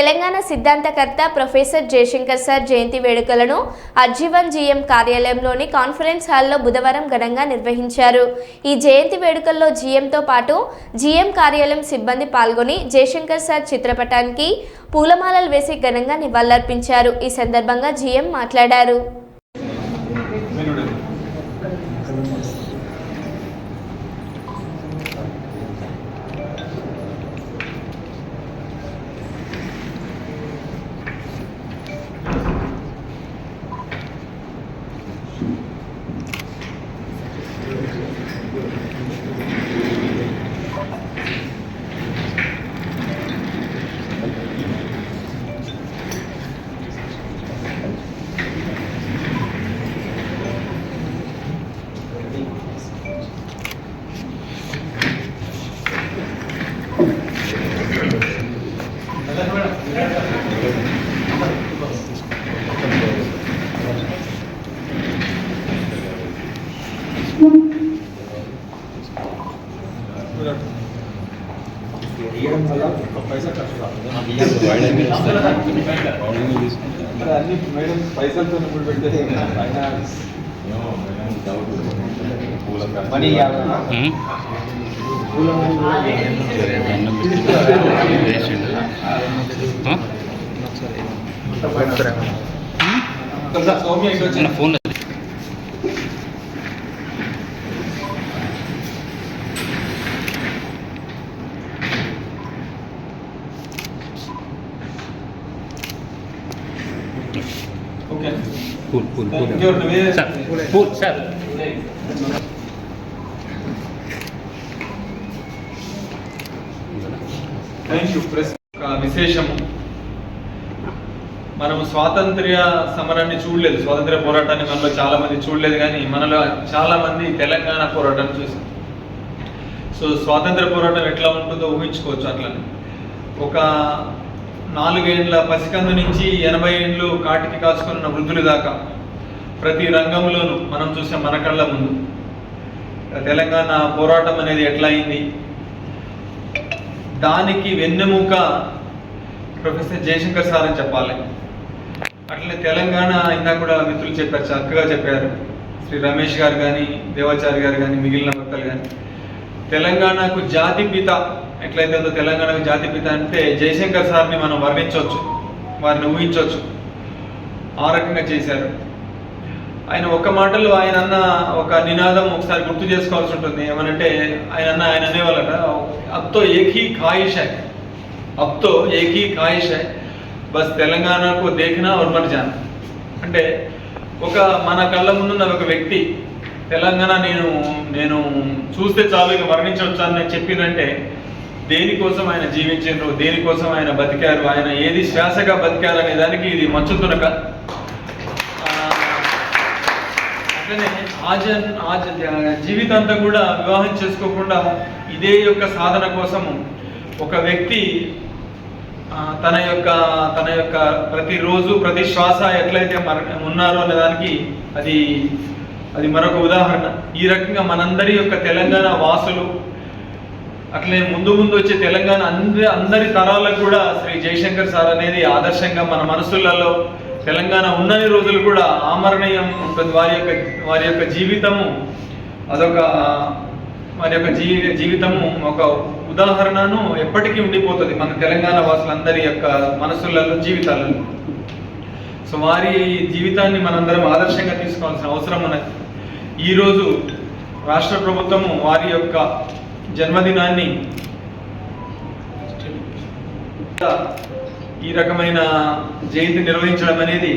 తెలంగాణ సిద్ధాంతకర్త professor Jayashankar sir జయంతి వేడుకలను అజ్జీవన్ జీఎం కార్యాలయంలోని కాన్ఫరెన్స్ హాల్లో బుధవారం ఘనంగా నిర్వహించారు. ఈ జయంతి వేడుకల్లో జీఎంతో పాటు జీఎం కార్యాలయం సిబ్బంది పాల్గొని జయశంకర్ సార్ చిత్రపటానికి పూలమాలలు వేసి ఘనంగా నివాళులర్పించారు. ఈ సందర్భంగా జీఎం మాట్లాడారు. అన్ని మేడం పైసలతో ఇప్పుడు పెట్టేది ఆయన మనీ ఇవ్వాలన్నా? పూల మనీ కూడా ఒకసారి సౌమ్య ఇటు వచ్చి. Phone okay cool cool sir cool sir thank you press విశేషము. మనము స్వాతంత్ర్య సమరాన్ని చూడలేదు. స్వాతంత్ర్య పోరాటాన్ని మనలో చాలా మంది చూడలేదు కానీ మనలో చాలా మంది తెలంగాణ పోరాటాన్ని చూసాం సో స్వాతంత్ర పోరాటం ఎట్లా ఉంటుందో ఊహించుకోవచ్చు అట్లని. ఒక నాలుగేండ్ల పసికందు నుంచి ఎనభై ఏండ్లు కాటికి కాచుకున్న వృద్ధులు దాకా ప్రతి రంగంలోనూ మనం చూసే మన కళ్ళ ముందు. తెలంగాణ పోరాటం అనేది ఎట్లా అయింది దానికి వెన్నెముక ప్రొఫెసర్ జయశంకర్ సార్ అని చెప్పాలి. అట్లనే తెలంగాణ ఇందాక కూడా మిత్రులు చెప్పారు చక్కగా చెప్పారు. శ్రీ రమేష్ గారు కానీ దేవాచారి గారు కానీ మిగిలిన భక్తులు కానీ తెలంగాణకు జాతిపిత ఎట్లయితే ఉందో తెలంగాణకు జాతిపిత అంటే జయశంకర్ సార్ని మనం వర్ణించవచ్చు వారిని ఊహించవచ్చు. ఆ రకంగా చేశారు. ఆయన ఒక్క మాటలో ఆయన అన్న ఒక నినాదం ఒకసారి గుర్తు చేసుకోవాల్సి ఉంటుంది. ఏమనంటే ఆయన అన్న ఆయన అనేవాళ్ళట అప్తో ఏకీ ఖాయిష్ అప్తో ఏకీ ఖాయిష్ బస్ తెలంగాణకు దేఖినా ఉర్మర్జాన్ అంటే ఒక మన కళ్ళ ముందున్న ఒక వ్యక్తి తెలంగాణ నేను నేను చూస్తే చాలు ఇక మరణించవచ్చు అని చెప్పిందంటే దేనికోసం ఆయన జీవించారు దేనికోసం ఆయన బతికారు? ఆయన ఏది శ్వాసగా బతికారు అనే దానికి ఇది మంచు అట్లనే ఆజ ఆజ జీవితాంతా కూడా వివాహం చేసుకోకుండా ఇదే యొక్క సాధన కోసము ఒక వ్యక్తి తన యొక్క తన యొక్క ప్రతిరోజు ప్రతి శ్వాస ఎట్లయితే మర ఉన్నారో అనే దానికి అది అది మరొక ఉదాహరణ. ఈ రకంగా మనందరి యొక్క తెలంగాణ వాసులు అట్లే ముందు ముందు వచ్చే తెలంగాణ అందరి అందరి తరాలకు కూడా శ్రీ జయశంకర్ సార్ అనేది ఆదర్శంగా మన మనసులలో తెలంగాణ ఉన్నన్ని రోజులు కూడా ఆమరణీయం ఉంటుంది వారి యొక్క వారి యొక్క జీవితము అదొక వారి యొక్క జీ జీవితము ఒక ఉదాహరణను ఎప్పటికీ ఉండిపోతుంది మన తెలంగాణ వాసులందరి యొక్క మనసులలో జీవితాలలో. సో వారి జీవితాన్ని మనందరం ఆదర్శంగా తీసుకోవాల్సిన అవసరం ఉన్నది. ఈరోజు రాష్ట్ర ప్రభుత్వము వారి యొక్క జన్మదినాన్ని ఈ రకమైన జయంతి నిర్వహించడం అనేది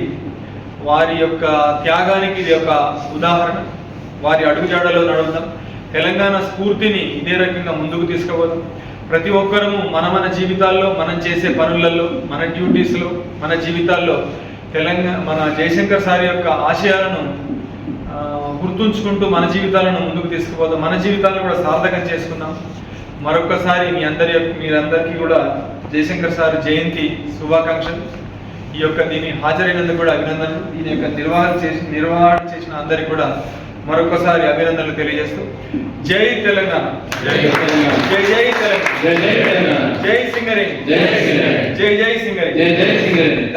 వారి యొక్క త్యాగానికి ఇది ఒక ఉదాహరణ. వారి అడుగుజాడలో నడుద్దాం. తెలంగాణ స్ఫూర్తిని ఇదే రకంగా ముందుకు తీసుకుపోదాం. ప్రతి ఒక్కరము మన మన జీవితాల్లో మనం చేసే పనులలో మన డ్యూటీస్లో మన జీవితాల్లో తెలంగాణ మన జయశంకర్ సార్ యొక్క ఆశయాలను గుర్తుంచుకుంటూ మన జీవితాలను ముందుకు తీసుకుపోదాం. మన జీవితాలను కూడా సార్థకం చేసుకుందాం. మరొకసారి మీ అందరి యొక్క- మీరందరికీ కూడా జయశంకర్ సార్ జయంతి శుభాకాంక్షలు. ఈ యొక్క దీని హాజరైనందుకు కూడా అభినందనలు. దీని యొక్క నిర్వహణ చేసి నిర్వహణ చేసిన అందరికి కూడా మరొకసారి అభినందనలు తెలియజేస్తూ జై తెలంగాణ. జై. జై తెలంగాణ. జై తెలంగాణ. జై సింగరేణి. జై సింగరేణి. జై జై సింగరేణి. జై జై సింగరేణి.